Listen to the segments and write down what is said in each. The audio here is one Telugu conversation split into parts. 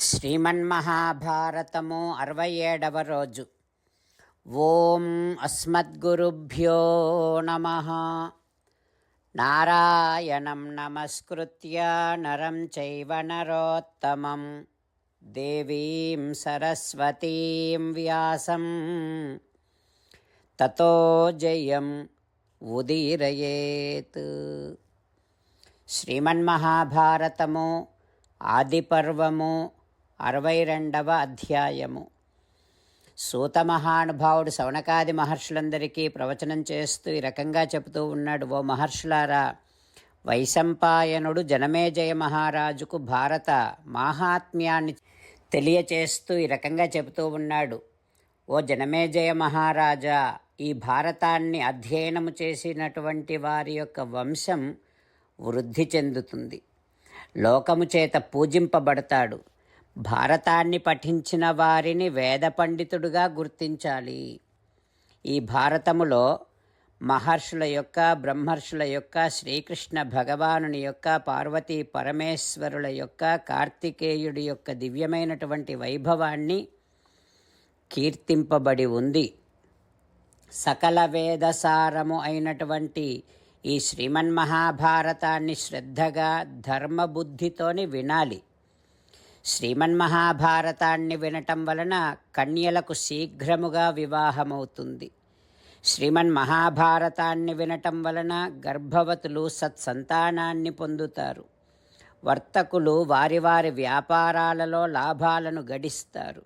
శ్రీమన్మహాభారతము అరవై ఏడవ రోజు. ఓం అస్మద్గురుభ్యో నమ. నారాయణం నమస్కృత్య నరం చైవ నరోత్తమం. దేవీం సరస్వతీం వ్యాసం. తతో జయం ఉదీరయేత్. శ్రీమన్మహాభారతము ఆదిపర్వము అరవై రెండవ అధ్యాయము. సూత మహానుభావుడు మహర్షులందరికీ ప్రవచనం చేస్తూ ఈ రకంగా చెబుతూ ఉన్నాడు ఓ మహర్షులారా వైశంపాయనుడు జనమేజయ మహారాజుకు భారత మాహాత్మ్యాన్ని తెలియచేస్తూ ఈ రకంగా చెబుతూ ఉన్నాడు ఓ జనమేజయ మహారాజా ఈ భారతాన్ని అధ్యయనము చేసినటువంటి వారి యొక్క వంశం వృద్ధి చెందుతుంది. లోకము చేత పూజింపబడతాడు. భారతాన్ని పఠించిన వారిని వేద పండితుడుగా గుర్తించాలి. ఈ భారతములో మహర్షుల యొక్క బ్రహ్మర్షుల యొక్క శ్రీకృష్ణ భగవానుని యొక్క పార్వతీ పరమేశ్వరుల యొక్క కార్తికేయుడి యొక్క దివ్యమైనటువంటి వైభవాన్ని కీర్తింపబడి ఉంది. సకల వేదసారము అయినటువంటి ఈ శ్రీమన్మహాభారతాన్ని శ్రద్ధగా ధర్మబుద్ధితోని వినాలి. శ్రీమన్మహాభారతాన్ని వినటం వలన కన్యలకు శీఘ్రముగా వివాహమవుతుంది. శ్రీమన్మహాభారతాన్ని వినటం వలన గర్భవతులు సత్సంతానాన్ని పొందుతారు. వర్తకులు వారి వారి వ్యాపారాలలో లాభాలను గడిస్తారు.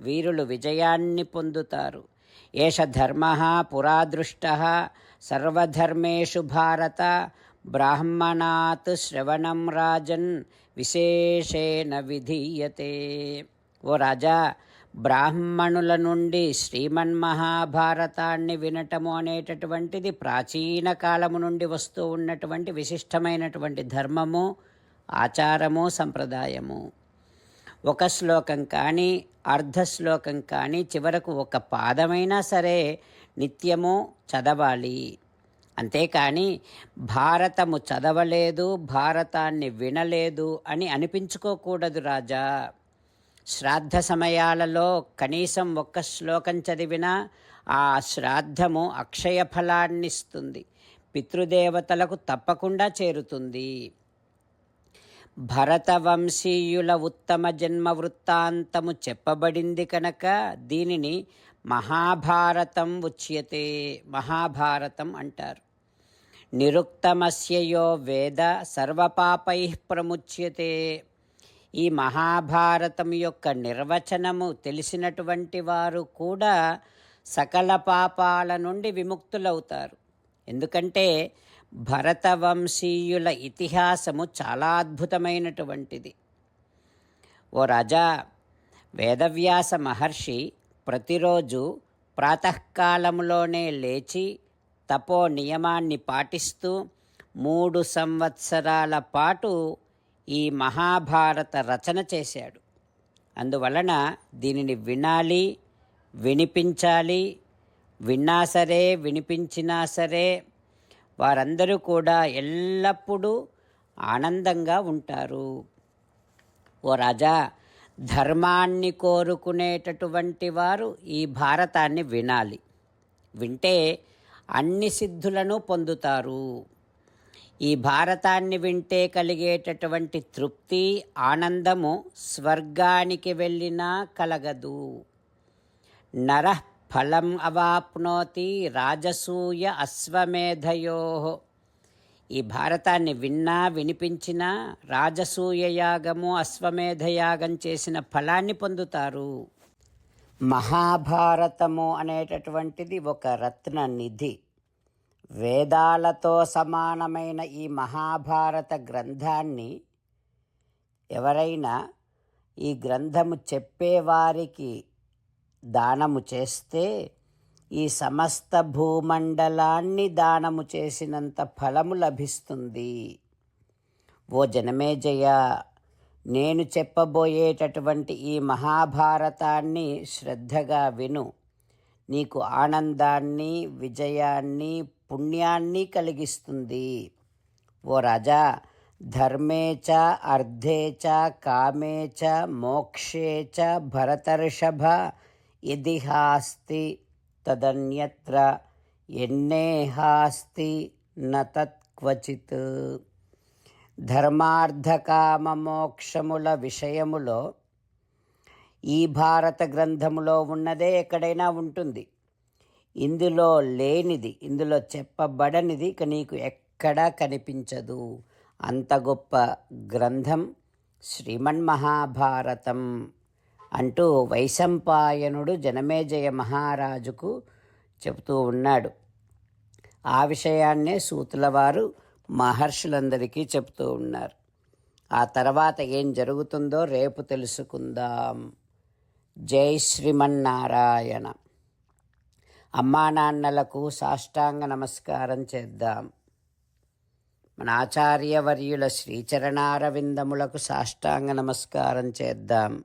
వీరులు విజయాన్ని పొందుతారు. ఏష ధర్మ పురాదృష్ట సర్వధర్మేషు భారత బ్రాహ్మణాత్ శ్రవణం రాజన్ విశేషేణ విధీయతే. ఓ రాజా బ్రాహ్మణుల నుండి శ్రీమన్ మహాభారతాన్ని వినటము అనేటటువంటిది ప్రాచీన కాలము నుండి వస్తూ ఉన్నటువంటి విశిష్టమైనటువంటి ధర్మము ఆచారము సంప్రదాయము. ఒక శ్లోకం కానీ అర్ధ శ్లోకం కానీ చివరకు ఒక పాదమైనా సరే నిత్యము చదవాలి. అంతేకాని భారతము చదవలేదు భారతాన్ని వినలేదు అని అనిపించుకోకూడదు రాజా. శ్రాద్ధ సమయాలలో కనీసం ఒక్క శ్లోకం చదివినా ఆ శ్రాద్ధము అక్షయ ఫలాన్నిస్తుంది పితృదేవతలకు తప్పకుండా చేరుతుంది. భరతవంశీయుల ఉత్తమ జన్మ వృత్తాంతము చెప్పబడింది కనుక దీనిని మహాభారతం ఉచ్యతే మహాభారతం అంటారు. నిరుక్తమస్యయో వేద సర్వపాపై ప్రముచ్యతే. ఈ మహాభారతం యొక్క నిర్వచనము తెలిసినటువంటి వారు కూడా సకల పాపాల నుండి విముక్తులవుతారు. ఎందుకంటే భరతవంశీయుల ఇతిహాసము చాలా అద్భుతమైనటువంటిది. ఓ రాజా వేదవ్యాస మహర్షి ప్రతిరోజు ప్రాతకాలంలోనే లేచి తపో నియమాన్ని పాటిస్తూ మూడు సంవత్సరాల పాటు ఈ మహాభారత రచన చేశాడు. అందువలన దీనిని వినాలి వినిపించాలి. విన్నా సరే వినిపించినా సరే వారందరూ కూడా ఎల్లప్పుడూ ఆనందంగా ఉంటారు. ఓ రాజా ధర్మాన్ని కోరుకునేటటువంటి వారు ఈ భారతాన్ని వినాలి. వింటే అన్ని సిద్ధులను పొందుతారు. ఈ భారతాన్ని వింటే కలిగేటటువంటి తృప్తి ఆనందము స్వర్గానికి వెళ్ళినా కలగదు. నర ఫలం అవాప్నోతి రాజసూయ అశ్వమేధయో. ఈ భారతాన్ని విన్నా వినిపించినా రాజసూయయాగము అశ్వమేధయాగం చేసిన ఫలాన్ని పొందుతారు. మహాభారతము అనేటటువంటిది ఒక రత్న నిధి. వేదాలతో సమానమైన ఈ మహాభారత గ్రంథాన్ని ఎవరైనా ఈ గ్రంథము చెప్పేవారికి దానము చేస్తే ఈ సమస్త భూమండలాన్ని దానము చేసినంత ఫలము లభిస్తుంది. ఓ జనమేజయ నేను చెప్పబోయేటటువంటి ఈ మహాభారతాన్ని శ్రద్ధగా విను. నీకు ఆనందాన్ని విజయాన్ని పుణ్యాన్ని కలిగిస్తుంది. ఓ రాజా ధర్మే చ అర్ధే చ కామే చ మోక్షే చ భరతర్షభ ఇదిహాస్తి తదన్యత్ర ఎన్నేహాస్తి నత్వచిత్ ధర్మార్థకామమోక్షముల విషయములో ఈ భారత గ్రంథములో ఉన్నదే ఎక్కడైనా ఉంటుంది. ఇందులో లేనిది ఇందులో చెప్పబడనిది ఇక నీకు ఎక్కడా కనిపించదు. అంత గొప్ప గ్రంథం శ్రీమన్మహాభారతం అంటూ వైశంపాయనుడు జనమేజయ మహారాజుకు చెబుతూ ఉన్నాడు. ఆ విషయాన్నే సూతుల వారు మహర్షులందరికీ చెప్తూ ఉన్నారు. ఆ తర్వాత ఏం జరుగుతుందో రేపు తెలుసుకుందాం. జై శ్రీమన్నారాయణ. అమ్మా నాన్నలకు సాష్టాంగ నమస్కారం చేద్దాం. మన ఆచార్యవర్యుల శ్రీచరణారవిందములకు సాష్టాంగ నమస్కారం చేద్దాం.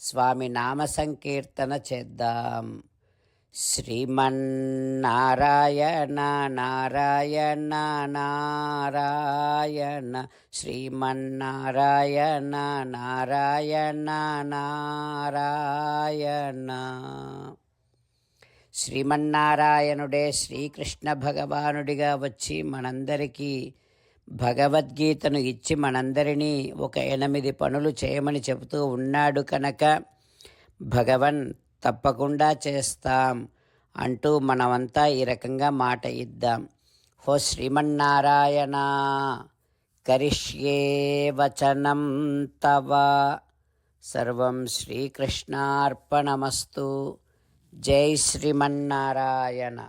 స్వామి నామ సంకీర్తన చేద్దాం. శ్రీమన్నారాయణ నారాయణ నారాయణ శ్రీమన్నారాయణ నారాయణ నారాయణ. శ్రీమన్నారాయణుడే శ్రీకృష్ణ భగవానుడిగా వచ్చి మనందరికీ భగవద్గీతను ఇచ్చి మనందరినీ ఒక ఎనిమిది పనులు చేయమని చెబుతూ ఉన్నాడు కనుక భగవన్ తప్పకుండా చేస్తాం అంటూ మనమంతా ఈ రకంగా మాట ఇద్దాం. హో శ్రీమన్నారాయణ కరిష్యే వచనం తవ. సర్వం శ్రీకృష్ణార్పణమస్తు. జై శ్రీమన్నారాయణ.